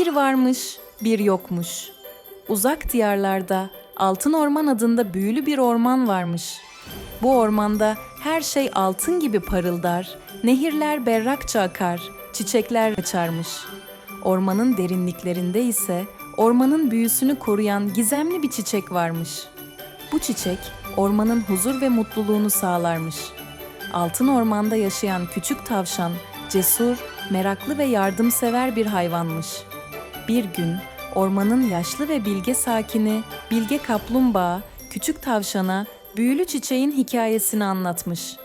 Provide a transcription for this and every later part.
Bir varmış, bir yokmuş. Uzak diyarlarda Altın Orman adında büyülü bir orman varmış. Bu ormanda her şey altın gibi parıldar, nehirler berrakça akar, çiçekler açarmış. Ormanın derinliklerinde ise ormanın büyüsünü koruyan gizemli bir çiçek varmış. Bu çiçek ormanın huzur ve mutluluğunu sağlarmış. Altın ormanda yaşayan küçük tavşan cesur, meraklı ve yardımsever bir hayvanmış. Bir gün ormanın yaşlı ve bilge sakini Bilge Kaplumbağa küçük tavşana büyülü çiçeğin hikayesini anlatmış.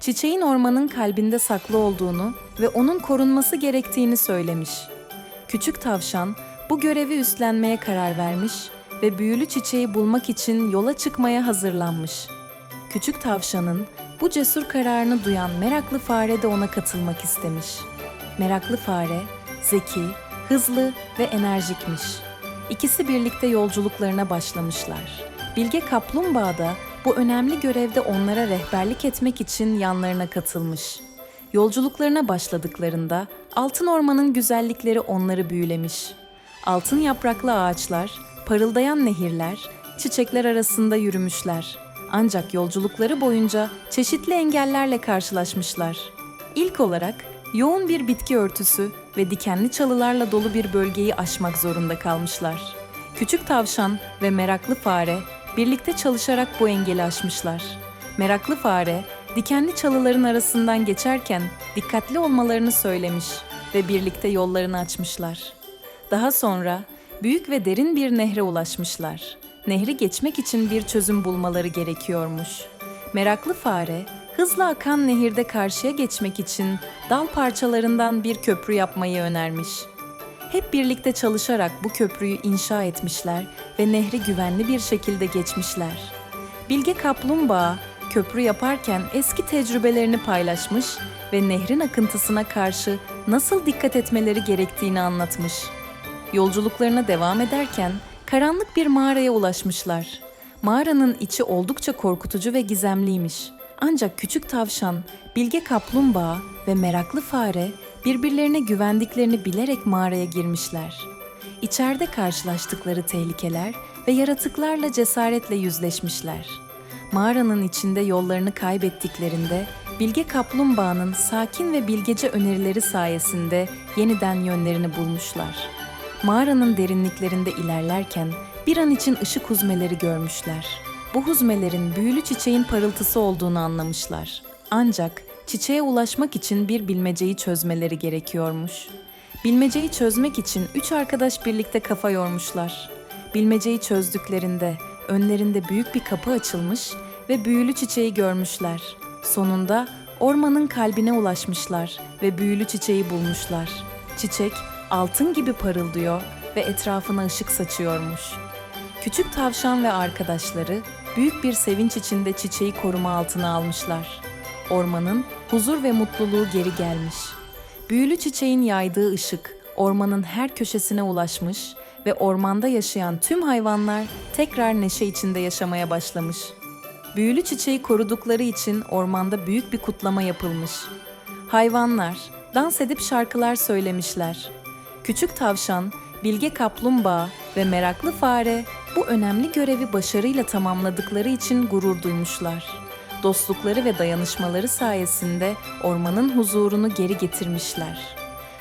Çiçeğin ormanın kalbinde saklı olduğunu ve onun korunması gerektiğini söylemiş. Küçük tavşan bu görevi üstlenmeye karar vermiş ve büyülü çiçeği bulmak için yola çıkmaya hazırlanmış. Küçük tavşanın bu cesur kararını duyan meraklı fare de ona katılmak istemiş. Meraklı fare zeki, hızlı ve enerjikmiş. İkisi birlikte yolculuklarına başlamışlar. Bilge Kaplumbağa da bu önemli görevde onlara rehberlik etmek için yanlarına katılmış. Yolculuklarına başladıklarında altın ormanın güzellikleri onları büyülemiş. Altın yapraklı ağaçlar, parıldayan nehirler, çiçekler arasında yürümüşler. Ancak yolculukları boyunca çeşitli engellerle karşılaşmışlar. İlk olarak yoğun bir bitki örtüsü ve dikenli çalılarla dolu bir bölgeyi aşmak zorunda kalmışlar. Küçük tavşan ve meraklı fare birlikte çalışarak bu engeli aşmışlar. Meraklı fare dikenli çalıların arasından geçerken dikkatli olmalarını söylemiş ve birlikte yollarını açmışlar. Daha sonra büyük ve derin bir nehre ulaşmışlar. Nehri geçmek için bir çözüm bulmaları gerekiyormuş. Meraklı fare hızla akan nehirde karşıya geçmek için dal parçalarından bir köprü yapmayı önermiş. Hep birlikte çalışarak bu köprüyü inşa etmişler ve nehri güvenli bir şekilde geçmişler. Bilge Kaplumbağa köprü yaparken eski tecrübelerini paylaşmış ve nehrin akıntısına karşı nasıl dikkat etmeleri gerektiğini anlatmış. Yolculuklarına devam ederken karanlık bir mağaraya ulaşmışlar. Mağaranın içi oldukça korkutucu ve gizemliymiş. Ancak küçük tavşan, bilge kaplumbağa ve meraklı fare birbirlerine güvendiklerini bilerek mağaraya girmişler. İçeride karşılaştıkları tehlikeler ve yaratıklarla cesaretle yüzleşmişler. Mağaranın içinde yollarını kaybettiklerinde Bilge Kaplumbağa'nın sakin ve bilgece önerileri sayesinde yeniden yönlerini bulmuşlar. Mağaranın derinliklerinde ilerlerken bir an için ışık huzmeleri görmüşler. Bu huzmelerin büyülü çiçeğin parıltısı olduğunu anlamışlar. Ancak çiçeğe ulaşmak için bir bilmeceyi çözmeleri gerekiyormuş. Bilmeceyi çözmek için üç arkadaş birlikte kafa yormuşlar. Bilmeceyi çözdüklerinde önlerinde büyük bir kapı açılmış ve büyülü çiçeği görmüşler. Sonunda ormanın kalbine ulaşmışlar ve büyülü çiçeği bulmuşlar. Çiçek altın gibi parıldıyor ve etrafına ışık saçıyormuş. Küçük tavşan ve arkadaşları büyük bir sevinç içinde çiçeği koruma altına almışlar. Ormanın huzur ve mutluluğu geri gelmiş. Büyülü çiçeğin yaydığı ışık ormanın her köşesine ulaşmış ve ormanda yaşayan tüm hayvanlar tekrar neşe içinde yaşamaya başlamış. Büyülü çiçeği korudukları için ormanda büyük bir kutlama yapılmış. Hayvanlar dans edip şarkılar söylemişler. Küçük tavşan, bilge kaplumbağa ve meraklı fare bu önemli görevi başarıyla tamamladıkları için gurur duymuşlar. Dostlukları ve dayanışmaları sayesinde ormanın huzurunu geri getirmişler.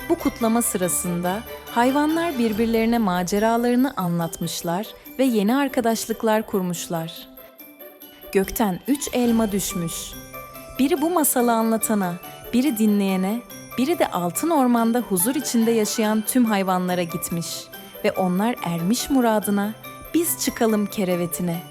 Bu kutlama sırasında hayvanlar birbirlerine maceralarını anlatmışlar ve yeni arkadaşlıklar kurmuşlar. Gökten üç elma düşmüş. Biri bu masalı anlatana, biri dinleyene, biri de altın ormanda huzur içinde yaşayan tüm hayvanlara gitmiş ve onlar ermiş muradına, biz çıkalım kerevetine.''